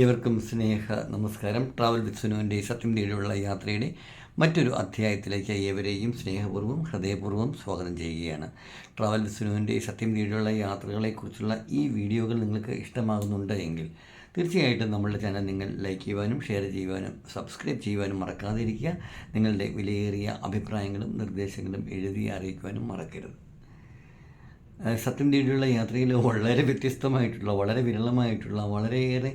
ഏവർക്കും സ്നേഹ നമസ്കാരം. Travel with സുനുവിന്റെ സത്യം തേടിയുള്ള യാത്രയുടെ മറ്റൊരു അധ്യായത്തിലേക്ക് ഏവരെയും സ്നേഹപൂർവം ഹൃദയപൂർവം സ്വാഗതം ചെയ്യുകയാണ്. ട്രാവൽ വിത്ത് സുനുവിന്റെ സത്യം തേടിയുള്ള യാത്രകളെക്കുറിച്ചുള്ള ഈ വീഡിയോകൾ നിങ്ങൾക്ക് ഇഷ്ടമാകുന്നുണ്ട് എങ്കിൽ തീർച്ചയായിട്ടും നമ്മളുടെ ചാനൽ നിങ്ങൾ ലൈക്ക് ചെയ്യുവാനും ഷെയർ ചെയ്യുവാനും സബ്സ്ക്രൈബ് ചെയ്യുവാനും മറക്കാതിരിക്കുക. നിങ്ങളുടെ വിലയേറിയ അഭിപ്രായങ്ങളും നിർദ്ദേശങ്ങളും എഴുതി അറിയിക്കുവാനും മറക്കരുത്. സത്യം തേടിയുള്ള യാത്രയിൽ വളരെ വ്യത്യസ്തമായിട്ടുള്ള വളരെ വിരളമായിട്ടുള്ള വളരെയേറെ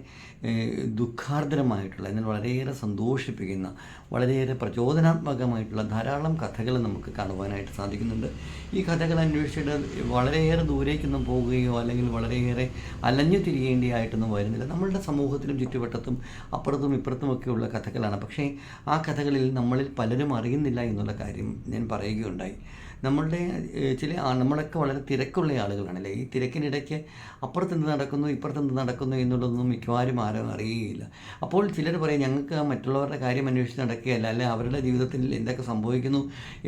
ദുഃഖാർദ്രമായിട്ടുള്ള എന്നാൽ വളരെയേറെ സന്തോഷിപ്പിക്കുന്ന വളരെയേറെ പ്രചോദനാത്മകമായിട്ടുള്ള ധാരാളം കഥകൾ നമുക്ക് കാണുവാനായിട്ട് സാധിക്കുന്നുണ്ട്. ഈ കഥകൾ അന്വേഷിച്ചിട്ട് വളരെയേറെ ദൂരേക്കൊന്നും പോവുകയോ അല്ലെങ്കിൽ വളരെയേറെ അലഞ്ഞു തിരിയേണ്ടിയായിട്ടൊന്നും വരുന്നില്ല. നമ്മളുടെ സമൂഹത്തിലും ചുറ്റുവട്ടത്തും അപ്പുറത്തും ഇപ്പുറത്തുമൊക്കെയുള്ള കഥകളാണ്. പക്ഷേ ആ കഥകളിൽ നമ്മളിൽ പലരും അറിയുന്നില്ല എന്നുള്ള കാര്യം ഞാൻ പറയുകയുണ്ടായി. നമ്മളുടെ ചില നമ്മളൊക്കെ വളരെ തിരക്കുള്ള ആളുകളാണല്ലേ? ഈ തിരക്കിനിടയ്ക്ക് അപ്പുറത്ത് എന്ത് നടക്കുന്നു ഇപ്പുറത്ത് എന്ത് നടക്കുന്നു എന്നുള്ളതൊന്നും മിക്കവാറും ആരും അറിയുകയില്ല അപ്പോൾ ചിലർ പറയും ഞങ്ങൾക്ക് മറ്റുള്ളവരുടെ കാര്യം അന്വേഷിച്ച് നടക്കുകയല്ല. അല്ലെ അവരുടെ ജീവിതത്തിൽ എന്തൊക്കെ സംഭവിക്കുന്നു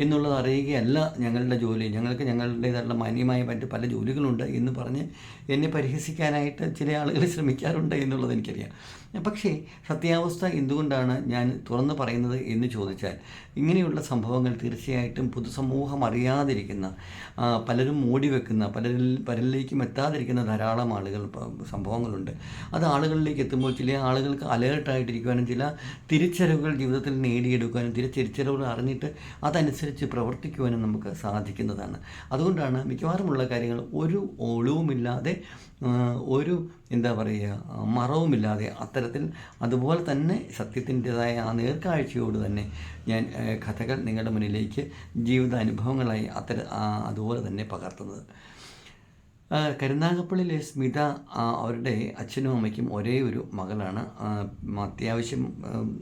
എന്നുള്ളത് അറിയുകയല്ല ഞങ്ങളുടെ ജോലി. ഞങ്ങൾക്ക് ഞങ്ങളുടേതായിട്ടുള്ള മാന്യമായ മറ്റ് പല ജോലികളുണ്ട് എന്ന് പറഞ്ഞ് എന്നെ പരിഹസിക്കാനായിട്ട് ചില ആളുകൾ ശ്രമിക്കാറുണ്ട് എന്നുള്ളത് എനിക്കറിയാം. പക്ഷേ സത്യാവസ്ഥ എന്തുകൊണ്ടാണ് ഞാൻ തുറന്നു പറയുന്നത് എന്ന് ചോദിച്ചാൽ ഇങ്ങനെയുള്ള സംഭവങ്ങൾ തീർച്ചയായിട്ടും പൊതുസമൂഹം അറിയാതിരിക്കുന്ന പലരും മൂടിവെക്കുന്ന പലരിൽ പലരിലേക്കും എത്താതിരിക്കുന്ന ധാരാളം ആളുകൾ സംഭവങ്ങളുണ്ട്. അത് ആളുകളിലേക്ക് എത്തുമ്പോൾ ചില ആളുകൾക്ക് അലേർട്ടായിട്ടിരിക്കുവാനും ചില തിരിച്ചറിവുകൾ ജീവിതത്തിൽ നേടിയെടുക്കാനും ചില തിരിച്ചറിവുകൾ അറിഞ്ഞിട്ട് അതനുസരിച്ച് പ്രവർത്തിക്കുവാനും നമുക്ക് സാധിക്കുന്നതാണ്. അതുകൊണ്ടാണ് മിക്കവാറുമുള്ള കാര്യങ്ങൾ ഒരു ഒളിവുമില്ലാതെ ഒരു എന്താ പറയുക മറവുമില്ലാതെ അത്തരത്തിൽ അതുപോലെ തന്നെ സത്യത്തിന്റെതായ ആ നേർക്കാഴ്ചയോട് തന്നെ ഞാൻ കഥകൾ നിങ്ങളുടെ മുന്നിലേക്ക് ജീവിത അനുഭവങ്ങളായി അത്തര അതുപോലെ തന്നെ പകർത്തുന്നത്. കരുനാഗപ്പള്ളിയിലെ സ്മിത അവരുടെ അച്ഛനും അമ്മയ്ക്കും ഒരേ ഒരു മകളാണ്. അത്യാവശ്യം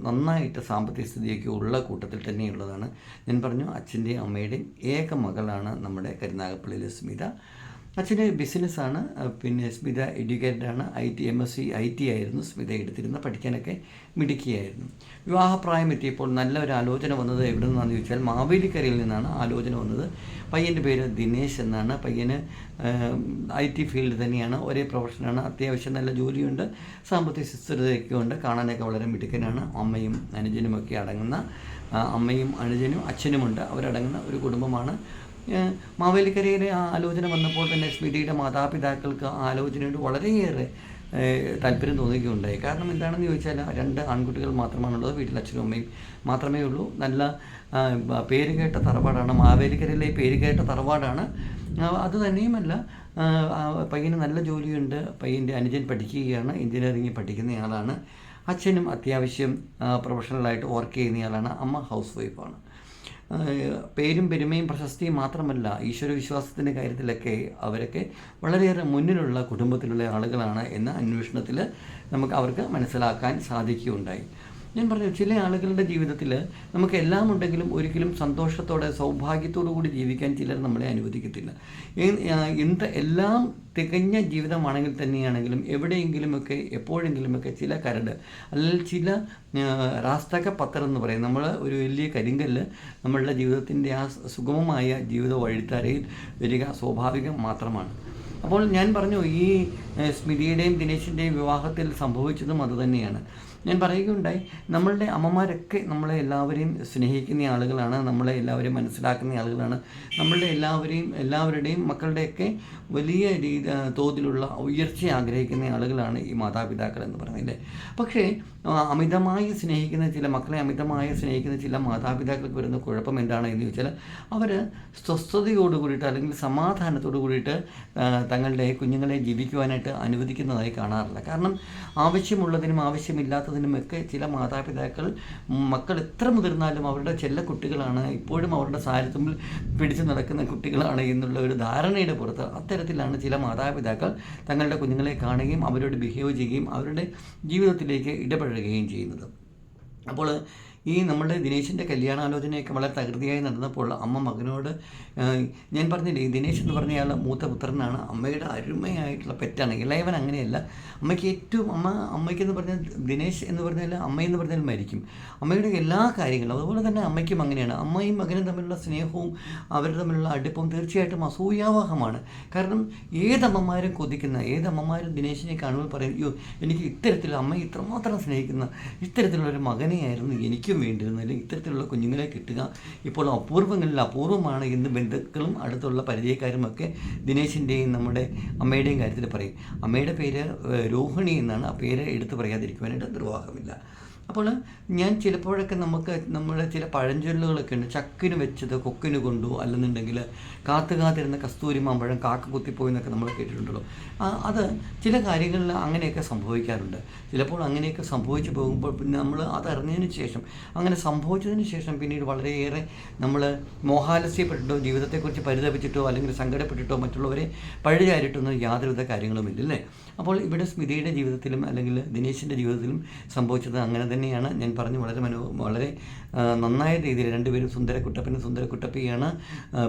നന്നായിട്ട് സാമ്പത്തിക സ്ഥിതിയൊക്കെ ഉള്ള കൂട്ടത്തിൽ തന്നെയുള്ളതാണ്. ഞാൻ പറഞ്ഞു അച്ഛന്റെയും അമ്മയുടെയും ഏക മകളാണ് നമ്മുടെ കരുനാഗപ്പള്ളിയിലെ സ്മിത. അച്ഛന് ബിസിനസ്സാണ് പിന്നെ Smitha എഡ്യൂക്കേറ്റഡാണ്. I T M S C I T ആയിരുന്നു സ്മിത എടുത്തിരുന്ന പഠിക്കാനൊക്കെ മിടുക്കിയായിരുന്നു. വിവാഹപ്രായം എത്തിയപ്പോൾ നല്ലൊരു ആലോചന വന്നത് എവിടെ നിന്നാണെന്ന് ചോദിച്ചാൽ മാവേലിക്കരയിൽ നിന്നാണ് ആലോചന വന്നത്. പയ്യന്റെ പേര് ദിനേശ് എന്നാണ്. പയ്യന് ഐ ടി ഫീൽഡ് തന്നെയാണ്. ഒരേ പ്രൊഫഷനാണ്. അത്യാവശ്യം നല്ല ജോലിയുണ്ട് സാമ്പത്തിക സുസ്ഥിരതയൊക്കെ ഉണ്ട് കാണാനൊക്കെ വളരെ മിടുക്കനാണ്. അമ്മയും അനുജനുമൊക്കെ അടങ്ങുന്ന അമ്മയും അനുജനും അച്ഛനുമുണ്ട്. അവരടങ്ങുന്ന ഒരു കുടുംബമാണ് മാവേലിക്കരയിലെ ആ ആലോചന വന്നപ്പോൾ തന്നെ സ്മിതയുടെ മാതാപിതാക്കൾക്ക് ആ ആലോചനയോട് വളരെയേറെ താല്പര്യം തോന്നുകയുണ്ടായി കാരണം എന്താണെന്ന് ചോദിച്ചാൽ രണ്ട് ആൺകുട്ടികൾ മാത്രമാണുള്ളത് വീട്ടിൽ അച്ഛനും അമ്മയും മാത്രമേ ഉള്ളൂ. നല്ല പേരുകേട്ട തറവാടാണ് മാവേലിക്കരയിലെ പേര് കേട്ട തറവാടാണ് അത് തന്നെയുമല്ല പയ്യന് നല്ല ജോലിയുണ്ട്. പയ്യന്റെ അനുജൻ പഠിക്കുകയാണ് എഞ്ചിനീയറിംഗ് പഠിക്കുന്നയാളാണ് അച്ഛനും അത്യാവശ്യം പ്രൊഫഷണലായിട്ട് വർക്ക് ചെയ്യുന്നയാളാണ് അമ്മ ഹൗസ് വൈഫാണ്. പേരും പെരുമയും പ്രശസ്തിയും മാത്രമല്ല ഈശ്വര വിശ്വാസത്തിന്റെ കാര്യത്തിലൊക്കെ അവരൊക്കെ വളരെയേറെ മുന്നിലുള്ള കുടുംബത്തിലുള്ള ആളുകളാണ് എന്ന അന്വേഷണത്തിൽ നമുക്ക് അവർക്ക് മനസ്സിലാക്കാൻ സാധിക്കുകയുണ്ടായി. ഞാൻ പറഞ്ഞു ചില ആളുകളുടെ ജീവിതത്തിൽ നമുക്ക് എല്ലാം ഉണ്ടെങ്കിലും ഒരിക്കലും സന്തോഷത്തോടെ സൗഭാഗ്യത്തോടു കൂടി ജീവിക്കാൻ ചിലർ നമ്മളെ അനുവദിക്കത്തില്ല. എന്ത് എല്ലാം തികഞ്ഞ ജീവിതമാണെങ്കിൽ തന്നെയാണെങ്കിലും എവിടെയെങ്കിലുമൊക്കെ എപ്പോഴെങ്കിലുമൊക്കെ ചില കരട് അല്ലെങ്കിൽ ചില റാസ്തക പത്രം എന്ന് പറയും. നമ്മൾ ഒരു വലിയ കരിങ്കല്ല് നമ്മളുടെ ജീവിതത്തിന്റെ ആ സുഗമമായ ജീവിത വഴിത്തരയിൽ വരിക സ്വാഭാവികം മാത്രമാണ്. അപ്പോൾ ഞാൻ പറഞ്ഞു ഈ സ്മിതിയുടെയും ദിനേശിന്റെയും വിവാഹത്തിൽ സംഭവിച്ചതും അതുതന്നെയാണ് ഞാൻ പറയുകയുണ്ടായി നമ്മളുടെ അമ്മമാരൊക്കെ നമ്മളെ എല്ലാവരെയും സ്നേഹിക്കുന്ന ആളുകളാണ് നമ്മളെ എല്ലാവരെയും മനസ്സിലാക്കുന്ന ആളുകളാണ്. നമ്മളുടെ എല്ലാവരെയും എല്ലാവരുടെയും മക്കളുടെയൊക്കെ വലിയ രീതി തോതിലുള്ള ഉയർച്ച ആഗ്രഹിക്കുന്ന ആളുകളാണ് ഈ മാതാപിതാക്കൾ എന്ന് പറയുന്നത്. പക്ഷേ അമിതമായി സ്നേഹിക്കുന്ന ചില മക്കളെ അമിതമായി സ്നേഹിക്കുന്ന ചില മാതാപിതാക്കൾക്ക് വരുന്ന കുഴപ്പം എന്താണ് എന്ന് ചോദിച്ചാൽ അവർ സ്വസ്ഥതയോട് കൂടിയിട്ട് അല്ലെങ്കിൽ സമാധാനത്തോട് കൂടിയിട്ട് തങ്ങളുടെ കുഞ്ഞുങ്ങളെ ജീവിക്കുവാനായിട്ട് അനുവദിക്കുന്നതായി കാണാറില്ല. കാരണം ആവശ്യമുള്ളതിനും ആവശ്യമില്ലാത്തതിനുമൊക്കെ ചില മാതാപിതാക്കൾ മക്കൾ എത്ര മുതിർന്നാലും അവരുടെ ചെല്ല കുട്ടികളാണ്. ഇപ്പോഴും അവരുടെ സാരത്തുമ്പിൽ പിടിച്ചു നടക്കുന്ന കുട്ടികളാണ് എന്നുള്ള ഒരു ധാരണയുടെ പുറത്ത് അത്തരത്തിലാണ് ചില മാതാപിതാക്കൾ തങ്ങളുടെ കുഞ്ഞുങ്ങളെ കാണുകയും അവരോട് ബിഹേവ് ചെയ്യുകയും അവരുടെ ജീവിതത്തിലേക്ക് ഇടപഴകുകയും ചെയ്യുന്നത്. അപ്പോൾ ഈ നമ്മുടെ ദിനേശിന്റെ കല്യാണാലോചനയൊക്കെ വളരെ തകൃതിയായി നടന്നപ്പോൾ അമ്മ മകനോട് ഞാൻ പറഞ്ഞില്ലേ ഈ ദിനേശ് എന്ന് പറഞ്ഞയാൾ മൂത്ത പുത്രനാണ്. അമ്മയുടെ അരുമയായിട്ടുള്ള പെറ്റാണ്. ഇളയവൻ അങ്ങനെയല്ല. അമ്മയ്ക്ക് ഏറ്റവും അമ്മ അമ്മയ്ക്കെന്ന് പറഞ്ഞാൽ ദിനേശ് എന്ന് പറഞ്ഞാൽ അമ്മയെന്ന് പറഞ്ഞാൽ മരിക്കും. അമ്മയുടെ എല്ലാ കാര്യങ്ങളും അതുപോലെ തന്നെ അമ്മയ്ക്കും അങ്ങനെയാണ്. അമ്മയും മകനും തമ്മിലുള്ള സ്നേഹവും അവർ തമ്മിലുള്ള അടുപ്പവും തീർച്ചയായിട്ടും അസൂയാവഹമാണ്. കാരണം ഏതമ്മമാരും കൊതിക്കുന്ന ഏതമ്മമാരും ദിനേശിനെ കാണുമ്പോൾ പറയും അയ്യോ എനിക്ക് ഇത്തരത്തിൽ അമ്മ ഇത്രമാത്രം സ്നേഹിക്കുന്ന ഇത്തരത്തിലുള്ള ഒരു മകനെയായിരുന്നു എനിക്കും വേണ്ടിയിരുന്നത് വേണ്ടിയിരുന്നില്ല ഇത്തരത്തിലുള്ള കുഞ്ഞുങ്ങളെ കിട്ടുക. ഇപ്പോൾ അപൂർവങ്ങളിൽ അപൂർവമാണ് എന്ന് ബന്ധുക്കളും അടുത്തുള്ള പരിചയക്കാരും ഒക്കെ ദിനേശിന്റെയും നമ്മുടെ അമ്മയുടെയും കാര്യത്തിൽ പറയും. അമ്മയുടെ പേര് രോഹിണി എന്നാണ്. ആ പേര് എടുത്തു പറയാതിരിക്കുവാനായിട്ട് നിർവാഹമില്ല. അപ്പോൾ ഞാൻ ചിലപ്പോഴൊക്കെ നമുക്ക് നമ്മുടെ ചില പഴഞ്ചൊല്ലുകളൊക്കെ ഉണ്ട്. ചക്കിന് വെച്ചത് കൊക്കിന് കൊണ്ടു അല്ലെന്നുണ്ടെങ്കിൽ കാത്തു കാത്തിരുന്ന കസ്തൂരി മാമ്പഴം കാക്ക കുത്തിപ്പോയി എന്നൊക്കെ നമ്മൾ കേട്ടിട്ടുണ്ടല്ലോ. അത് ചില കാര്യങ്ങളിൽ അങ്ങനെയൊക്കെ സംഭവിക്കാറുണ്ട്. ചിലപ്പോൾ അങ്ങനെയൊക്കെ സംഭവിച്ചു പോകുമ്പോൾ പിന്നെ നമ്മൾ അതറിഞ്ഞതിന് ശേഷം അങ്ങനെ സംഭവിച്ചതിന് ശേഷം പിന്നീട് വളരെയേറെ നമ്മൾ മോഹാലസ്യപ്പെട്ടിട്ടോ ജീവിതത്തെക്കുറിച്ച് പരിതപിച്ചിട്ടോ അല്ലെങ്കിൽ സങ്കടപ്പെട്ടിട്ടോ മറ്റുള്ളവരെ പഴുചാരിട്ടൊന്നും യാതൊരുവിധ കാര്യങ്ങളുമില്ല അല്ലേ? അപ്പോൾ ഇവിടെ സ്മിതിയുടെ ജീവിതത്തിലും അല്ലെങ്കിൽ ദിനേശിന്റെ ജീവിതത്തിലും സംഭവിച്ചത് അങ്ങനെ തന്നെയാണ്. ഞാൻ പറഞ്ഞു വളരെ മനോ വളരെ നന്നായ രീതിയിൽ രണ്ടുപേരും സുന്ദരക്കുട്ടപ്പനും സുന്ദരക്കുട്ടപ്പിയാണ്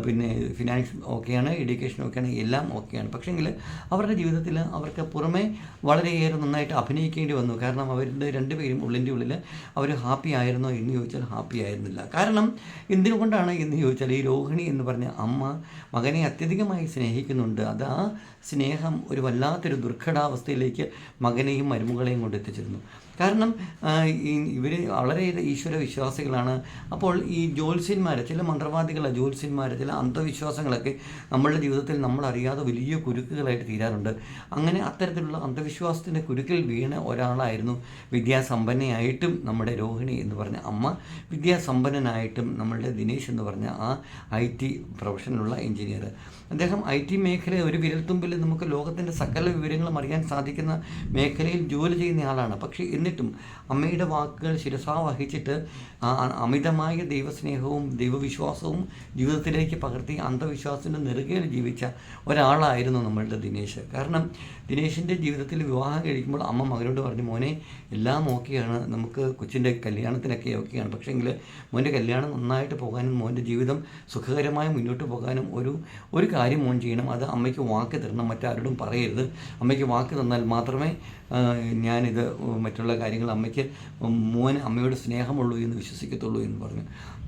പിന്നെ ഫിനാൻസ് ഓക്കെയാണ് എഡ്യൂക്കേഷൻ ഓക്കെയാണ് എല്ലാം ഓക്കെയാണ്. പക്ഷേങ്കിൽ അവരുടെ ജീവിതത്തിൽ അവർക്ക് പുറമെ വളരെയേറെ നന്നായിട്ട് അഭിനയിക്കേണ്ടി വന്നു. കാരണം അവരുടെ രണ്ടുപേരും ഉള്ളിന്റെ ഉള്ളിൽ അവർ ഹാപ്പി ആയിരുന്നോ എന്ന് ചോദിച്ചാൽ ഹാപ്പി ആയിരുന്നില്ല. കാരണം എന്തിനുകൊണ്ടാണ് എന്ന് ചോദിച്ചാൽ ഈ രോഹിണി എന്ന് പറഞ്ഞ അമ്മ മകനെ അത്യധികമായി സ്നേഹിക്കുന്നുണ്ട്. അത് ആ സ്നേഹം ഒരു വല്ലാത്തൊരു ദുർഘടാവസ്ഥയിലേക്ക് മകനെയും മരുമകളെയും കൊണ്ട് എത്തിച്ചിരുന്നു. കാരണം ഇവർ വളരെയേറെ ഈശ്വര വിശ്വാസികളാണ്. അപ്പോൾ ഈ ജ്യോത്സ്യന്മാർ ചില മന്ത്രവാദികളെ ജ്യോത്സ്യന്മാർ ചില അന്ധവിശ്വാസങ്ങളൊക്കെ നമ്മളുടെ ജീവിതത്തിൽ നമ്മൾ അറിയാതെ വലിയ കുരുക്കുകളായിട്ട് തീരാറുണ്ട്. അങ്ങനെ അത്തരത്തിലുള്ള അന്ധവിശ്വാസത്തിന്റെ കുരുക്കിൽ വീണ ഒരാളായിരുന്നു വിദ്യാസമ്പന്നയായിട്ടും നമ്മുടെ രോഹിണി എന്ന് പറഞ്ഞ അമ്മ. വിദ്യാസമ്പന്നനായിട്ടും നമ്മളുടെ ദിനേശ് എന്ന് പറഞ്ഞ ആ ഐ ടി പ്രൊഫഷനിലുള്ള എഞ്ചിനീയർ. അദ്ദേഹം ഐ ടി മേഖല ഒരു വിരൽത്തുമ്പിൽ നമുക്ക് ലോകത്തിന്റെ സകല വിവരങ്ങളും അറിയാൻ സാധിക്കുന്ന മേഖലയിൽ ജോലി ചെയ്യുന്ന ആളാണ്. പക്ഷേ എന്നിട്ടും അമ്മയുടെ വാക്കുകൾ ശിരസാ വഹിച്ചിട്ട് അമിതമായ ദൈവസ്നേഹവും ദൈവവിശ്വാസവും ജീവിതത്തിലേക്ക് പകർത്തി അന്ധവിശ്വാസത്തിന്റെ നെറുകയിൽ ജീവിച്ച ഒരാളായിരുന്നു നമ്മളുടെ ദിനേശ്. കാരണം ദിനേശിന്റെ ജീവിതത്തിൽ വിവാഹം കഴിക്കുമ്പോൾ അമ്മ മകനോട് പറഞ്ഞു മോനെ എല്ലാം ഓക്കെയാണ്. നമുക്ക് കൊച്ചിന്റെ കല്യാണത്തിനൊക്കെ ഓക്കെയാണ്. പക്ഷേങ്കിൽ മോന്റെ കല്യാണം നന്നായിട്ട് പോകാനും മോന്റെ ജീവിതം സുഖകരമായി മുന്നോട്ട് പോകാനും ഒരു ഒരു കാര്യം മോൻ ചെയ്യണം. അത് അമ്മയ്ക്ക് വാക്ക് തരണം. മറ്റാരോടും പറയരുത്. അമ്മയ്ക്ക് വാക്ക് തന്നാൽ മാത്രമേ ഞാനിത് മറ്റുള്ള കാര്യങ്ങൾ അമ്മയ്ക്ക് മോൻ അമ്മയോട് സ്നേഹമുള്ളൂ എന്ന് വിശ്വസിക്കത്തുള്ളൂ എന്ന് പറഞ്ഞു.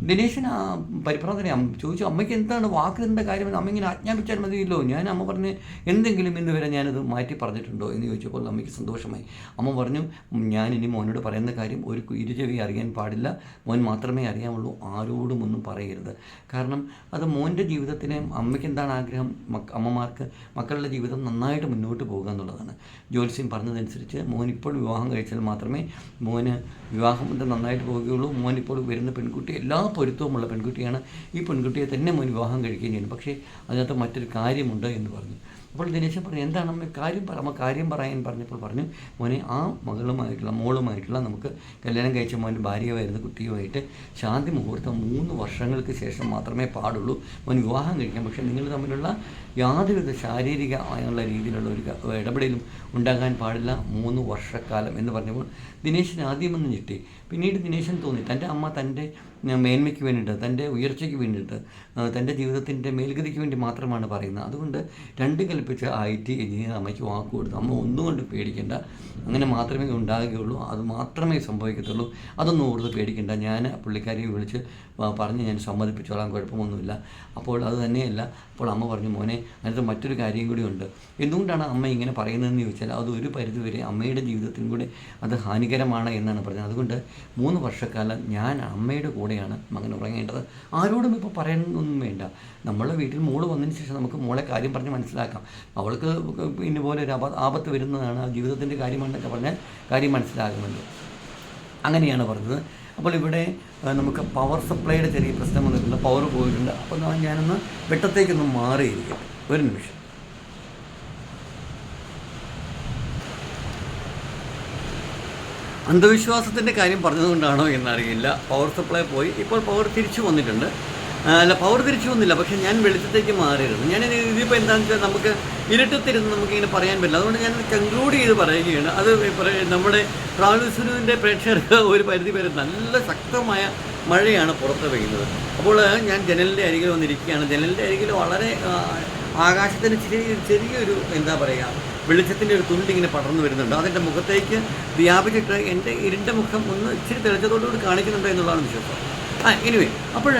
ദിനേശൻ ആ പരിഭ്രാന്തനെ ചോദിച്ചു അമ്മയ്ക്ക് എന്താണ് വാക്ക് കാര്യമെന്ന് കാര്യം? അമ്മ ഇങ്ങനെ ആജ്ഞാപിച്ചാൽ മതിയല്ലോ. ഞാൻ അമ്മ പറഞ്ഞ് എന്തെങ്കിലും ഇന്ന് വരെ ഞാനത് മാറ്റി പറഞ്ഞിട്ടുണ്ടോ? എന്ന് ചോദിച്ചപ്പോൾ അമ്മയ്ക്ക് സന്തോഷമായി. അമ്മ പറഞ്ഞു ഞാൻ ഇനി മോനോട് പറയുന്ന കാര്യം ഒരു ഇരുചെവി അറിയാൻ പാടില്ല. മോൻ മാത്രമേ അറിയാമുള്ളൂ ആരോടും ഒന്നും പറയരുത്. കാരണം അത് മോന്റെ ജീവിതത്തിനെ അമ്മയ്ക്ക് എന്താണ് ആഗ്രഹം? അമ്മമാർക്ക് മക്കളുടെ ജീവിതം നന്നായിട്ട് മുന്നോട്ട് പോകുക എന്നുള്ളതാണ്. ജ്യോത്സ്യം പറഞ്ഞതനുസരിച്ച് മോൻ ഇപ്പോൾ വിവാഹം കഴിച്ചാൽ മാത്രമേ മോന് വിവാഹം കൊണ്ട് നന്നായിട്ട് പോവുകയുള്ളൂ. മോൻ ഇപ്പോൾ വരുന്ന പെൺകുട്ടി എല്ലാ പൊരുത്തവുമുള്ള പെൺകുട്ടിയാണ്. ഈ പെൺകുട്ടിയെ തന്നെ മോൻ വിവാഹം കഴിക്കുകയും ചെയ്യുന്നു പക്ഷേ അതിനകത്ത് മറ്റൊരു കാര്യമുണ്ട് എന്ന് പറഞ്ഞു. അപ്പോൾ ദിനേശൻ പറഞ്ഞു എന്താണ് അമ്മ കാര്യം? പറ അമ്മ കാര്യം പറയാൻ പറഞ്ഞപ്പോൾ പറഞ്ഞു മോനെ ആ മകളുമായിട്ടുള്ള മോളുമായിട്ടുള്ള നമുക്ക് കല്യാണം കഴിച്ച മോന്റെ ഭാര്യയായിരുന്ന കുട്ടിയുമായിട്ട് ശാന്തി മുഹൂർത്തം മൂന്ന് വർഷങ്ങൾക്ക് ശേഷം മാത്രമേ പാടുള്ളൂ. മോൻ വിവാഹം കഴിക്കാം. പക്ഷേ നിങ്ങൾ തമ്മിലുള്ള യാതൊരുവിധ ശാരീരികമായുള്ള രീതിയിലുള്ള ഒരു ഇടപെടലും ഉണ്ടാകാൻ പാടില്ല. മൂന്ന് വർഷക്കാലം എന്ന് പറഞ്ഞപ്പോൾ ദിനേശൻ ആദ്യമൊന്നും ഞെട്ടി. പിന്നീട് ദിനേശൻ തോന്നി തന്റെ അമ്മ തന്റെ മേന്മയ്ക്ക് വേണ്ടിയിട്ട് തന്റെ ഉയർച്ചയ്ക്ക് വേണ്ടിയിട്ട് തന്റെ ജീവിതത്തിന്റെ മേൽഗതിക്ക് വേണ്ടി മാത്രമാണ് പറയുന്നത്. അതുകൊണ്ട് രണ്ടും കൽപ്പിച്ച് ഐ ടി എഞ്ചിനീയർ അമ്മയ്ക്ക് വാക്ക് കൊടുത്തു അമ്മ ഒന്നും കൊണ്ട് പേടിക്കേണ്ട. അങ്ങനെ മാത്രമേ ഉണ്ടാകുകയുള്ളൂ. അത് മാത്രമേ സംഭവിക്കത്തുള്ളൂ. അതൊന്നും ഓർത്ത് പേടിക്കേണ്ട. ഞാൻ പുള്ളിക്കാരിയെ വിളിച്ച് പറഞ്ഞ് ഞാൻ സമ്മതിപ്പിച്ചോളാം കുഴപ്പമൊന്നുമില്ല. അപ്പോൾ അത് തന്നെയല്ല. അപ്പോൾ അമ്മ പറഞ്ഞു മോനെ അതിനകത്ത് മറ്റൊരു കാര്യം കൂടി ഉണ്ട്. എന്തുകൊണ്ടാണ് അമ്മ ഇങ്ങനെ പറയുന്നതെന്ന് ചോദിച്ചാൽ അത് ഒരു പരിധിവരെ അമ്മയുടെ ജീവിതത്തിനും കൂടെ അത് ഹാനികരമാണ് എന്നാണ് പറഞ്ഞത്. അതുകൊണ്ട് മൂന്ന് വർഷക്കാലം ഞാൻ അമ്മയുടെ കൂടെയാണ് മകൻ ഉറങ്ങേണ്ടത്. ആരോടും ഇപ്പോൾ പറയാനൊന്നും വേണ്ട. നമ്മളെ വീട്ടിൽ മോൾ വന്നതിന് ശേഷം നമുക്ക് മോളെ കാര്യം പറഞ്ഞ് മനസ്സിലാക്കാം. അവൾക്ക് പിന്നെ പോലെ ഒരു ആപ- ആപത്ത് വരുന്നതാണ് ജീവിതത്തിന്റെ കാര്യമാണെന്നൊക്കെ പറഞ്ഞാൽ കാര്യം മനസ്സിലാകുമല്ലോ അങ്ങനെയാണ് പറഞ്ഞത്. അപ്പോൾ ഇവിടെ നമുക്ക് പവർ സപ്ലൈയുടെ ചെറിയ പ്രശ്നം വന്നിട്ടുണ്ട്. പവർ പോയിട്ടുണ്ട്. അപ്പോൾ ഞാനൊന്ന് വെട്ടത്തേക്കൊന്ന് മാറിയിരിക്കട്ടെ. ഒരു നിമിഷം. അന്ധവിശ്വാസത്തിന്റെ കാര്യം പറഞ്ഞതുകൊണ്ടാണോ എന്നറിയില്ല. പവർ സപ്ലൈ പോയി. ഇപ്പോൾ പവർ തിരിച്ചു വന്നിട്ടുണ്ട്. അല്ല പവർ തിരിച്ചു വന്നില്ല. പക്ഷേ ഞാൻ വെളിച്ചത്തേക്ക് മാറിയിരുന്നു. ഞാൻ ഇത് ഇതിപ്പോൾ എന്താണെന്ന് വെച്ചാൽ നമുക്ക് ഇരുട്ടത്തിരുന്ന് നമുക്കിങ്ങനെ പറയാൻ പറ്റില്ല. അതുകൊണ്ട് ഞാൻ കൺക്ലൂഡ് ചെയ്ത് പറയുകയാണ്. അത് നമ്മുടെ ട്രാവൽ പ്രേക്ഷകർക്ക് ഒരു പരിധി വരെ നല്ല ശക്തമായ മഴയാണ് പുറത്ത് പെയ്യുന്നത്. അപ്പോൾ ഞാൻ ജനലിന്റെ അരികിൽ വന്നിരിക്കുകയാണ്. ജനലിന്റെ അരികിൽ വളരെ ആകാശത്തിന് ചെറിയ ചെറിയൊരു എന്താ പറയുക വെളിച്ചത്തിന്റെ ഒരു തുണ്ട് ഇങ്ങനെ പടർന്നു വരുന്നുണ്ട്. അതെന്റെ മുഖത്തേക്ക് വ്യാപിച്ചിട്ട് എന്റെ ഇരുണ്ട മുഖം ഒന്ന് ഇച്ചിരി തെളിച്ചതോടുകൂടി കാണിക്കുന്നുണ്ട് എന്നുള്ളതാണ് വിശ്വാസം. ആ എനിവേ അപ്പോൾ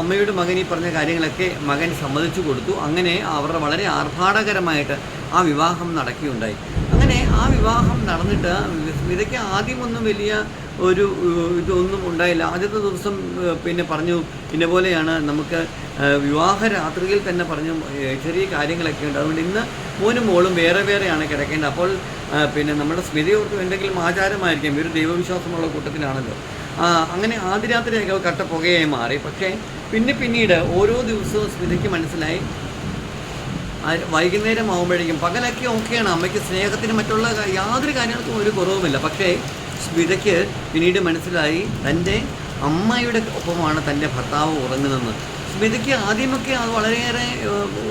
അമ്മയുടെ മകൻ ഈ പറഞ്ഞ കാര്യങ്ങളൊക്കെ മകൻ സമ്മതിച്ചു കൊടുത്തു. അങ്ങനെ അവരുടെ വളരെ ആർഭാടകരമായിട്ട് ആ വിവാഹം നടക്കുകയുണ്ടായി. അങ്ങനെ ആ വിവാഹം നടന്നിട്ട് സ്മിതയ്ക്ക് ആദ്യമൊന്നും വലിയ ഒരു ഇതൊന്നും ഉണ്ടായില്ല. ആദ്യത്തെ ദിവസം പിന്നെ പറഞ്ഞു ഇന്ന പോലെയാണ് നമുക്ക് വിവാഹ രാത്രിയിൽ തന്നെ പറഞ്ഞു ചെറിയ കാര്യങ്ങളൊക്കെ ഉണ്ട്. അതുകൊണ്ട് ഇന്ന് മോനും മോളും വേറെ വേറെയാണ് കിടക്കേണ്ടത്. അപ്പോൾ പിന്നെ നമ്മുടെ സ്മിതയോർക്കും എന്തെങ്കിലും ആചാരമായിരിക്കും. ഒരു ദൈവവിശ്വാസമുള്ള കൂട്ടത്തിലാണല്ലോ. അങ്ങനെ ആദ്യ രാത്രിയൊക്കെ കട്ട പുകയായി മാറി. പക്ഷേ പിന്നെ പിന്നീട് ഓരോ ദിവസവും സ്മിതയ്ക്ക് മനസ്സിലായി. വൈകുന്നേരം ആകുമ്പോഴേക്കും പകലൊക്കെ ഓക്കെയാണ്. അമ്മയ്ക്ക് സ്നേഹത്തിന് മറ്റുള്ള യാതൊരു കാര്യങ്ങൾക്കും ഒരു കുറവുമില്ല. പക്ഷേ സ്മിതയ്ക്ക് പിന്നീട് മനസ്സിലായി തന്റെ അമ്മയുടെ ഒപ്പമാണ് തന്റെ ഭർത്താവ് ഉറങ്ങുന്നതെന്ന് സ്മിതയ്ക്ക് ആദ്യമൊക്കെ അത് വളരെയേറെ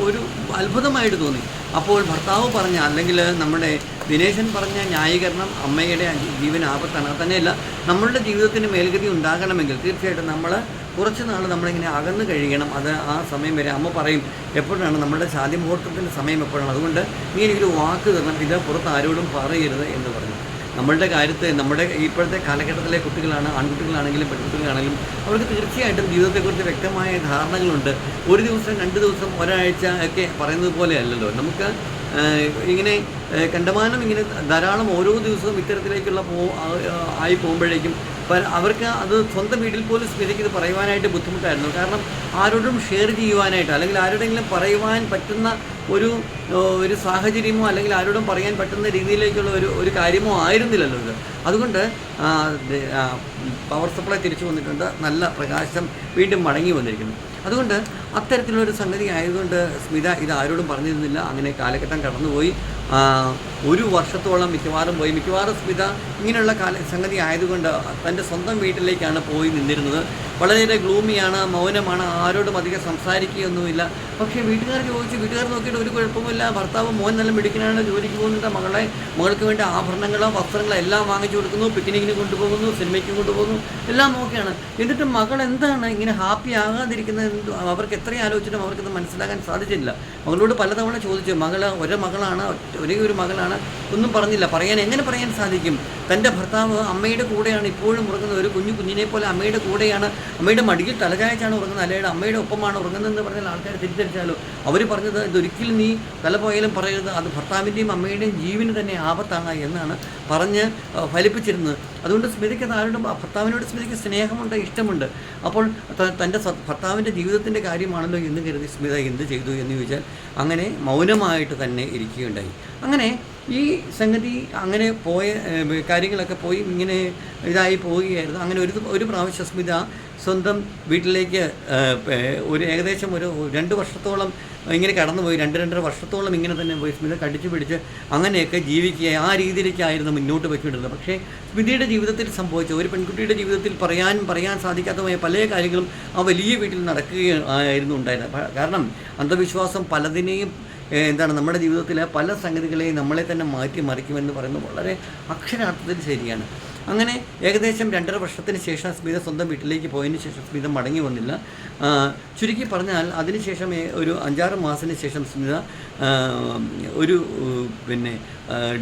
ഒരു അത്ഭുതമായിട്ട് തോന്നി. അപ്പോൾ ഭർത്താവ് പറഞ്ഞ അല്ലെങ്കിൽ നമ്മുടെ ദിനേശൻ പറഞ്ഞ ന്യായീകരണം അമ്മയുടെ ജീവൻ ആപത്താണ് അത് തന്നെയല്ല നമ്മളുടെ ജീവിതത്തിന് മേൽഗതി ഉണ്ടാകണമെങ്കിൽ തീർച്ചയായിട്ടും നമ്മൾ കുറച്ച് നാൾ നമ്മളിങ്ങനെ അകന്ന് കഴിയണം. അത് ആ സമയം വരെ അമ്മ പറയും എപ്പോഴാണ് നമ്മുടെ ശാന്തി മുഹൂർത്തത്തിന്റെ സമയം എപ്പോഴാണ്? അതുകൊണ്ട് നീ എനിക്കൊരു വാക്ക് തരണം ഇത് പുറത്ത് ആരോടും പറയരുത് എന്ന് പറഞ്ഞു. നമ്മളുടെ കാര്യത്തെ നമ്മുടെ ഇപ്പോഴത്തെ കാലഘട്ടത്തിലെ കുട്ടികളാണ് ആൺകുട്ടികളാണെങ്കിലും പെൺകുട്ടികളാണെങ്കിലും അവർക്ക് തീർച്ചയായിട്ടും ജീവിതത്തെക്കുറിച്ച് വ്യക്തമായ ധാരണകളുണ്ട്. ഒരു ദിവസം രണ്ട് ദിവസം ഒരാഴ്ച ഒക്കെ പറയുന്നത് പോലെ അല്ലല്ലോ. നമുക്ക് ഇങ്ങനെ കണ്ടമാനം ഇങ്ങനെ ധാരാളം ഓരോ ദിവസവും ഇത്തരത്തിലേക്കുള്ള പോ ആയി പോകുമ്പോഴേക്കും അവർക്ക് അത് സ്വന്തം വീട്ടിൽ പോലും സ്മിതയ്ക്ക് ഇത് പറയുവാനായിട്ട് ബുദ്ധിമുട്ടായിരുന്നു. കാരണം ആരോടും ഷെയർ ചെയ്യുവാനായിട്ട് അല്ലെങ്കിൽ ആരോടെങ്കിലും പറയുവാൻ പറ്റുന്ന ഒരു ഒരു സാഹചര്യമോ അല്ലെങ്കിൽ ആരോടും പറയാൻ പറ്റുന്ന രീതിയിലേക്കുള്ള ഒരു ഒരു കാര്യമോ ആയിരുന്നില്ലല്ലോ ഇത്. അതുകൊണ്ട് പവർ സപ്ലൈ തിരിച്ചു വന്നിട്ടുണ്ട്. നല്ല പ്രകാശം വീണ്ടും മടങ്ങി വന്നിരിക്കുന്നു. അതുകൊണ്ട് അത്തരത്തിലുള്ളൊരു സംഗതി ആയതുകൊണ്ട് സ്മിത ഇത് ആരോടും പറഞ്ഞിരുന്നില്ല. അങ്ങനെ കാലഘട്ടം കടന്നുപോയി. ഒരു വർഷത്തോളം മിക്കവാറും പോയി. മിക്കവാറും സ്മിത ഇങ്ങനെയുള്ള കാല സംഗതി ആയതുകൊണ്ട് തന്റെ സ്വന്തം വീട്ടിലേക്കാണ് പോയി നിന്നിരുന്നത്. വളരെയേറെ ഗ്ലൂമിയാണ് മൗനമാണ് ആരോടും അധികം സംസാരിക്കുകയൊന്നുമില്ല. പക്ഷേ വീട്ടുകാർ ചോദിച്ച് വീട്ടുകാർ നോക്കിയിട്ട് ഒരു കുഴപ്പമില്ല ഭർത്താവ് മോൻ നല്ല മിടുക്കനാണ് ജോലിക്ക് പോകുന്നുണ്ട്. മകളെ മകൾക്ക് വേണ്ടി ആഭരണങ്ങളോ വസ്ത്രങ്ങളോ എല്ലാം വാങ്ങിച്ചു കൊടുക്കുന്നു. പിക്നിക്കിന് കൊണ്ടുപോകുന്നു സിനിമയ്ക്ക് കൊണ്ടുപോകുന്നു. എല്ലാം ഓക്കെയാണ് എന്നിട്ട് മകൾ എന്താണ് ഇങ്ങനെ ഹാപ്പി ആകാതിരിക്കുന്നത്? അവർക്ക് എത്ര ആലോചിച്ചിട്ടും അവർക്കത് മനസ്സിലാക്കാൻ സാധിച്ചില്ല മകളോട് പലതവണ ചോദിച്ചു മകൾ ഒരേ മകളാണ് ഒരേ ഒരു മകളാണ് ഒന്നും പറഞ്ഞില്ല. പറയാൻ എങ്ങനെ പറയാൻ സാധിക്കും? തന്റെ ഭർത്താവ് അമ്മയുടെ കൂടെയാണ് ഇപ്പോഴും ഉറങ്ങുന്നത്. ഒരു കുഞ്ഞു കുഞ്ഞിനെ പോലെ അമ്മയുടെ കൂടെയാണ്. അമ്മയുടെ മടിയിൽ തലചായച്ചാണ് ഉറങ്ങുന്നത്. അല്ലെങ്കിൽ അമ്മയുടെ ഒപ്പമാണ് ഉറങ്ങുന്നതെന്ന് പറഞ്ഞാൽ ആൾക്കാർ തിരിച്ചടിച്ചാലോ അവർ പറഞ്ഞത് ഇതൊരിക്കലും നീ തല പോയാലും പറയരുത്. അത് ഭർത്താവിന്റെയും അമ്മയുടെയും ജീവന് തന്നെ ആപത്താണ് എന്നാണ് പറഞ്ഞ് ഫലിപ്പിച്ചിരുന്നത്. അതുകൊണ്ട് സ്മിതയ്ക്ക് ആരോടും ഭർത്താവിനോട് സ്മിതയ്ക്ക് സ്നേഹമുണ്ട് ഇഷ്ടമുണ്ട്. അപ്പോൾ തന്റെ ഭർത്താവിന്റെ ജീവിതത്തിന്റെ കാര്യമാണല്ലോ എന്ന് കരുതി സ്മിത എന്ത് ചെയ്തു എന്ന് ചോദിച്ചാൽ അങ്ങനെ മൗനമായിട്ട് തന്നെ ഇരിക്കുകയുണ്ടായി. അങ്ങനെ ഈ സംഗതി അങ്ങനെ പോയ കാര്യങ്ങളൊക്കെ പോയി ഇങ്ങനെ ഇതായി പോവുകയായിരുന്നു. അങ്ങനെ ഒരു ഒരു പ്രാവശ്യം സ്മിത സ്വന്തം വീട്ടിലേക്ക് ഒരു ഏകദേശം ഒരു രണ്ട് വർഷത്തോളം ഇങ്ങനെ കടന്നുപോയി. രണ്ട് രണ്ടര വർഷത്തോളം ഇങ്ങനെ തന്നെ പോയി സ്മിത കടിച്ചു പിടിച്ച് അങ്ങനെയൊക്കെ ജീവിക്കുക ആ രീതിയിലേക്കായിരുന്നു മുന്നോട്ട് പോയിക്കൊണ്ടിരുന്നത് പക്ഷേ സ്മിതയുടെ ജീവിതത്തിൽ സംഭവിച്ച ഒരു പെൺകുട്ടിയുടെ ജീവിതത്തിൽ പറയാൻ പറയാൻ സാധിക്കാത്തമായ പല കാര്യങ്ങളും ആ വലിയ വീട്ടിൽ നടക്കുകയായിരുന്നു ഉണ്ടായിരുന്നത്. കാരണം അന്ധവിശ്വാസം പലതിനെയും എന്താണ് നമ്മുടെ ജീവിതത്തിലെ പല സംഗതികളെയും നമ്മളെ തന്നെ മാറ്റി മറിക്കുമെന്ന് പറയുന്നത് വളരെ അക്ഷരാർത്ഥത്തിൽ ശരിയാണ്. അങ്ങനെ ഏകദേശം രണ്ടര വർഷത്തിന് ശേഷം സ്മിത സ്വന്തം വീട്ടിലേക്ക് പോയതിന് ശേഷം സ്മിത മടങ്ങി വന്നില്ല. ചുരുക്കി പറഞ്ഞാൽ അതിനുശേഷം ഒരു അഞ്ചാറ് മാസത്തിന് ശേഷം സ്മിത ഒരു പിന്നെ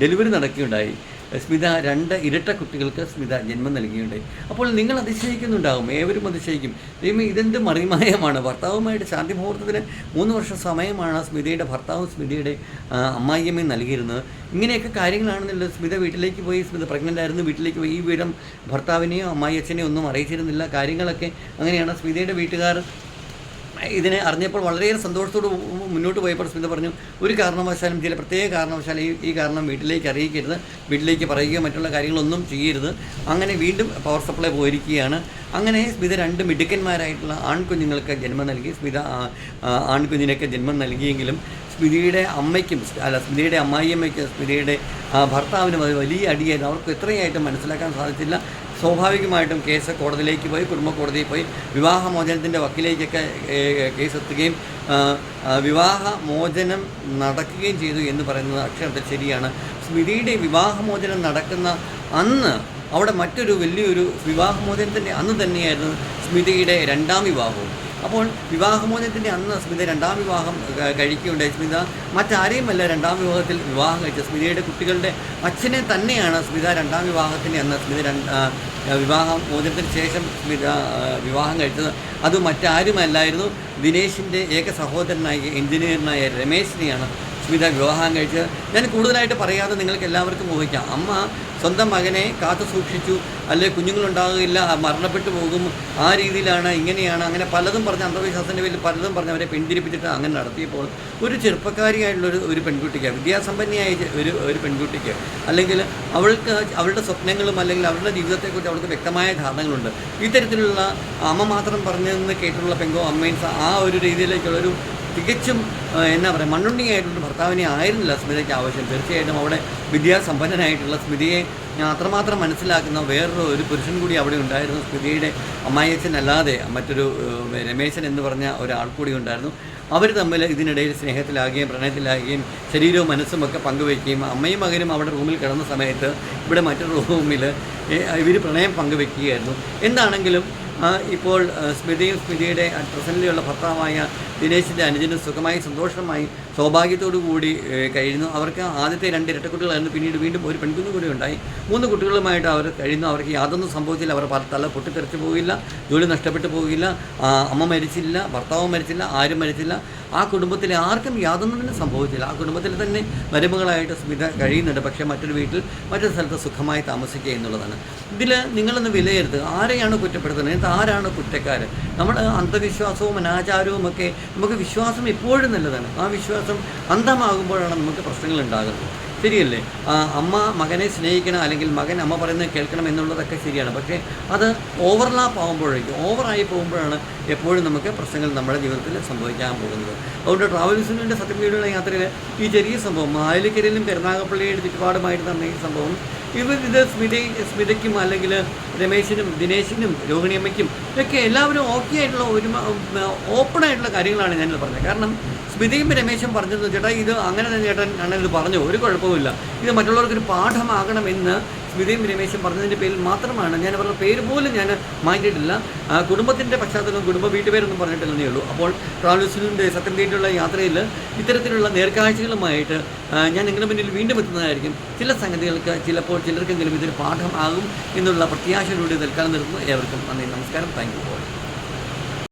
ഡെലിവറി നടക്കുകയുണ്ടായി. സ്മിത രണ്ട് ഇരട്ട കുട്ടികൾക്ക് സ്മിത ജന്മം നൽകിയുണ്ടായി അപ്പോൾ നിങ്ങൾ അതിശയിക്കുന്നുണ്ടാകും ഏവരും അതിശയിക്കും. ദൈവം ഇതെന്ത് മറിമായമാണ്? ഭർത്താവുമായിട്ട് ശാന്തി മുഹൂർത്തത്തിന് മൂന്ന് വർഷം സമയമാണ് സ്മിതയുടെ ഭർത്താവും സ്മിതയുടെ അമ്മായിയമ്മയും നൽകിയിരുന്നത്. ഇങ്ങനെയൊക്കെ കാര്യങ്ങളാണെന്നുള്ളത് സ്മിത വീട്ടിലേക്ക് പോയി സ്മിത പ്രഗ്നന്റ് ആയിരുന്നു വീട്ടിലേക്ക് പോയി. ഈ വിവരം ഭർത്താവിനെയോ അമ്മായി അച്ഛനെയോ ഒന്നും അറിയിച്ചിരുന്നില്ല. കാര്യങ്ങളൊക്കെ അങ്ങനെയാണ്. സ്മിതയുടെ വീട്ടുകാർ ഇതിനെ അറിഞ്ഞപ്പോൾ വളരെയേറെ സന്തോഷത്തോട് മുന്നോട്ട് പോയപ്പോൾ സ്മിത പറഞ്ഞു ഒരു കാരണവശാലും ചില പ്രത്യേക കാരണവശാലും ഈ ഈ കാരണം വീട്ടിലേക്ക് അറിയിക്കരുത് വീട്ടിലേക്ക് പറയുകയോ മറ്റുള്ള കാര്യങ്ങളൊന്നും ചെയ്യരുത്. അങ്ങനെ വീണ്ടും പവർ സപ്ലൈ പോയിരിക്കുകയാണ്. അങ്ങനെ സ്മിത രണ്ട് മിടുക്കന്മാരായിട്ടുള്ള ആൺകുഞ്ഞുങ്ങൾക്ക് ജന്മം നൽകി. സ്മിത ആൺകുഞ്ഞിനൊക്കെ ജന്മം നൽകിയെങ്കിലും സ്മിതിയുടെ അമ്മയ്ക്കും അല്ല സ്മിതിയുടെ അമ്മായിയമ്മയ്ക്കും സ്മിതിയുടെ ഭർത്താവിനും അത് വലിയ അടിയായിരുന്നു. അവർക്ക് എത്രയായിട്ടും മനസ്സിലാക്കാൻ സാധിച്ചില്ല. സ്വാഭാവികമായിട്ടും കേസ് കോടതിയിലേക്ക് പോയി കുടുംബ കോടതിയിൽ പോയി. വിവാഹമോചനത്തിന്റെ വക്കിലേക്കൊക്കെ കേസെത്തുകയും വിവാഹമോചനം നടക്കുകയും ചെയ്തു എന്ന് പറയുന്നത് അക്ഷരത്തിൽ ശരിയാണ്. സ്മിതിയുടെ വിവാഹമോചനം നടക്കുന്ന അന്ന് അവിടെ മറ്റൊരു വലിയൊരു വിവാഹമോചനത്തിന്റെ അന്ന് തന്നെയായിരുന്നു സ്മിതിയുടെ രണ്ടാം വിവാഹവും. അപ്പോൾ വിവാഹമോചനത്തിന്റെ അന്ന് സ്മിത രണ്ടാം വിവാഹം കഴിക്കുകയുണ്ടായി. സ്മിത മറ്റാരെയുമല്ല രണ്ടാം വിവാഹത്തിൽ വിവാഹം കഴിച്ചത്? സ്മിതയുടെ കുട്ടികളുടെ അച്ഛനെ തന്നെയാണ് സ്മിത രണ്ടാം വിവാഹത്തിന്റെ അന്ന് സ്മിത വിവാഹം മോചനത്തിന് ശേഷം സ്മിത വിവാഹം കഴിച്ചത്. അത് മറ്റാരുമല്ലായിരുന്നു. ദിനേശിന്റെ ഏക സഹോദരനായ എഞ്ചിനീയറിനായ രമേശിനെയാണ് സ്മിത വിവാഹം കഴിച്ചത്. ഞാൻ കൂടുതലായിട്ട് പറയാതെ നിങ്ങൾക്ക് എല്ലാവർക്കും ഊഹിക്കാം. അമ്മ സ്വന്തം മകനെ കാത്തു സൂക്ഷിച്ചു. അല്ലെ കുഞ്ഞുങ്ങളുണ്ടാകുകയില്ല മരണപ്പെട്ടു പോകും. ആ രീതിയിലാണ് ഇങ്ങനെയാണ്. അങ്ങനെ പലതും പറഞ്ഞ് അന്ധവിശ്വാസത്തിന്റെ പേരിൽ പലതും പറഞ്ഞ് അവരെ പിന്തിരിപ്പിച്ചിട്ട് അങ്ങനെ നടത്തിയപ്പോൾ ഒരു ചെറുപ്പക്കാരിയായിട്ടുള്ള ഒരു പെൺകുട്ടിക്ക് വിദ്യാസമ്പന്നയായ ഒരു ഒരു പെൺകുട്ടിക്ക് അല്ലെങ്കിൽ അവൾക്ക് അവളുടെ സ്വപ്നങ്ങളും അല്ലെങ്കിൽ അവളുടെ ജീവിതത്തെക്കുറിച്ച് അവൾക്ക് വ്യക്തമായ ധാരണകളുണ്ട്. ഇത്തരത്തിലുള്ള അമ്മ മാത്രം പറഞ്ഞതെന്ന് കേട്ടിട്ടുള്ള പെങ്കോ അമ്മയും ആ ഒരു രീതിയിലേക്കുള്ളൊരു തികച്ചും എന്നാ പറയുക മണ്ണുണ്ണിയായിട്ടുള്ള ഭർത്താവിനെ ആയിരുന്നില്ല സ്മിതയ്ക്ക് ആവശ്യം. തീർച്ചയായിട്ടും അവിടെ വിദ്യാസമ്പന്നനായിട്ടുള്ള ഞാൻ അത്രമാത്രം മനസ്സിലാക്കുന്ന വേറൊരു ഒരു പുരുഷൻ കൂടി അവിടെ ഉണ്ടായിരുന്നു. സ്മിതിയുടെ അമ്മായിയച്ഛനല്ലാതെ മറ്റൊരു രമേശൻ എന്ന് പറഞ്ഞ ഒരാൾ കൂടി ഉണ്ടായിരുന്നു. അവർ തമ്മിൽ ഇതിനിടയിൽ സ്നേഹത്തിലാകുകയും പ്രണയത്തിലാകുകയും ശരീരവും മനസ്സും ഒക്കെ പങ്കുവയ്ക്കുകയും അമ്മയും മകനും അവിടെ റൂമിൽ കിടന്ന സമയത്ത് ഇവിടെ മറ്റൊരു റൂമിൽ ഇവർ പ്രണയം പങ്കുവെക്കുകയായിരുന്നു എന്താണെങ്കിലും ഇപ്പോൾ സ്മിതയും സ്മിതിയുടെ പ്രസന്റിലുള്ള ഭർത്താവായ ദിനേശിന്റെ അനുജനും സുഖമായി സന്തോഷമായി സൗഭാഗ്യത്തോടു കൂടി കഴിയുന്നു. അവർക്ക് ആദ്യത്തെ രണ്ട് ഇരട്ടക്കുട്ടികളായിരുന്നു. പിന്നീട് വീണ്ടും ഒരു പെൺകുഞ്ഞു കൂടി ഉണ്ടായി. മൂന്ന് കുട്ടികളുമായിട്ട് അവർ കഴിയുന്നു. അവർക്ക് യാതൊന്നും സംഭവിച്ചില്ല. അവർ തല പൊട്ടിത്തെറിച്ചു പോകില്ല. ജോലി നഷ്ടപ്പെട്ടു പോകില്ല. അമ്മ മരിച്ചില്ല. ഭർത്താവ് മരിച്ചില്ല. ആരും മരിച്ചില്ല. ആ കുടുംബത്തിലെ ആർക്കും യാതൊന്നും തന്നെ സംഭവിച്ചില്ല. ആ കുടുംബത്തിൽ തന്നെ മരുമകളായിട്ട് സ്മിത കഴിയുന്നുണ്ട്. പക്ഷേ മറ്റൊരു വീട്ടിൽ മറ്റൊരു സ്ഥലത്ത് സുഖമായി താമസിക്കുക എന്നുള്ളതാണ്. ഇതിൽ നിങ്ങളൊന്ന് വിലയിരുത്തുക. ആരെയാണ് കുറ്റപ്പെടുത്തുന്നത്? ആരാണ് കുറ്റക്കാർ നമ്മൾ അന്ധവിശ്വാസവും അനാചാരവും ഒക്കെ നമുക്ക് വിശ്വാസം എപ്പോഴും നല്ലതാണ്. ആ വിശ്വാസം അന്ധമാകുമ്പോഴാണ് നമുക്ക് പ്രശ്നങ്ങൾ ഉണ്ടാകുന്നത് ശരിയല്ലേ അമ്മ മകനെ സ്നേഹിക്കണം അല്ലെങ്കിൽ മകൻ അമ്മ പറയുന്നത് കേൾക്കണം എന്നുള്ളതൊക്കെ ശരിയാണ്. പക്ഷേ അത് ഓവർലാപ്പ് ആകുമ്പോഴേക്കും ഓവറായി പോകുമ്പോഴാണ് എപ്പോഴും നമുക്ക് പ്രശ്നങ്ങൾ നമ്മുടെ ജീവിതത്തിൽ സംഭവിക്കാൻ പോകുന്നത്. അതുകൊണ്ട് ട്രാവൽ വിസിനുവിന്റെ സത്യപീഡിയുള്ള യാത്രയിൽ ഈ ചെറിയ സംഭവം മാലിക്കരയിലും കരുനാഗപ്പള്ളിയുടെ ചുറ്റുപാടുമായിട്ട് നടന്ന ഈ സംഭവം ഇവർ ഇത് സ്മിത സ്മിതയ്ക്കും അല്ലെങ്കിൽ രമേശിനും ദിനേശിനും രോഹിണിയമ്മയ്ക്കും ഇതൊക്കെ എല്ലാവരും ഓക്കെ ആയിട്ടുള്ള ഒരു ഓപ്പൺ ആയിട്ടുള്ള കാര്യങ്ങളാണ് ഞാനിത് പറഞ്ഞത്. കാരണം സ്മിതയും രമേശും പറഞ്ഞത് ചേട്ടാ ഇത് അങ്ങനെ തന്നെ ചേട്ടൻ ആണ് ഇത് പറഞ്ഞു. ഒരു കുഴപ്പമില്ല ഇത് മറ്റുള്ളവർക്കൊരു പാഠമാകണമെന്ന് സ്മിതയും രമേശും പറഞ്ഞതിന്റെ പേരിൽ മാത്രമാണ് ഞാൻ അവരുടെ പേര് പോലും ഞാൻ മാറ്റിയിട്ടില്ല. കുടുംബത്തിന്റെ പശ്ചാത്തലം കുടുംബ വീട്ടുപേരൊന്നും പറഞ്ഞിട്ടില്ലെന്നേ ഉള്ളൂ. അപ്പോൾ ട്രാവൽസിന്റെ സത്യം തീയിട്ടുള്ള യാത്രയിൽ ഇത്തരത്തിലുള്ള നേർക്കാഴ്ചകളുമായിട്ട് ഞാൻ നിങ്ങളുടെ മുന്നിൽ വീണ്ടും എത്തുന്നതായിരിക്കും. ചില സംഗതികൾക്ക് ചിലപ്പോൾ ചിലർക്കെങ്കിലും ഇതൊരു പാഠമാകും എന്നുള്ള പ്രത്യാശയിലൂടെ നിൽക്കാൻ നിർത്തുന്നു. ഏവർക്കും നന്ദി നമസ്കാരം. Thank you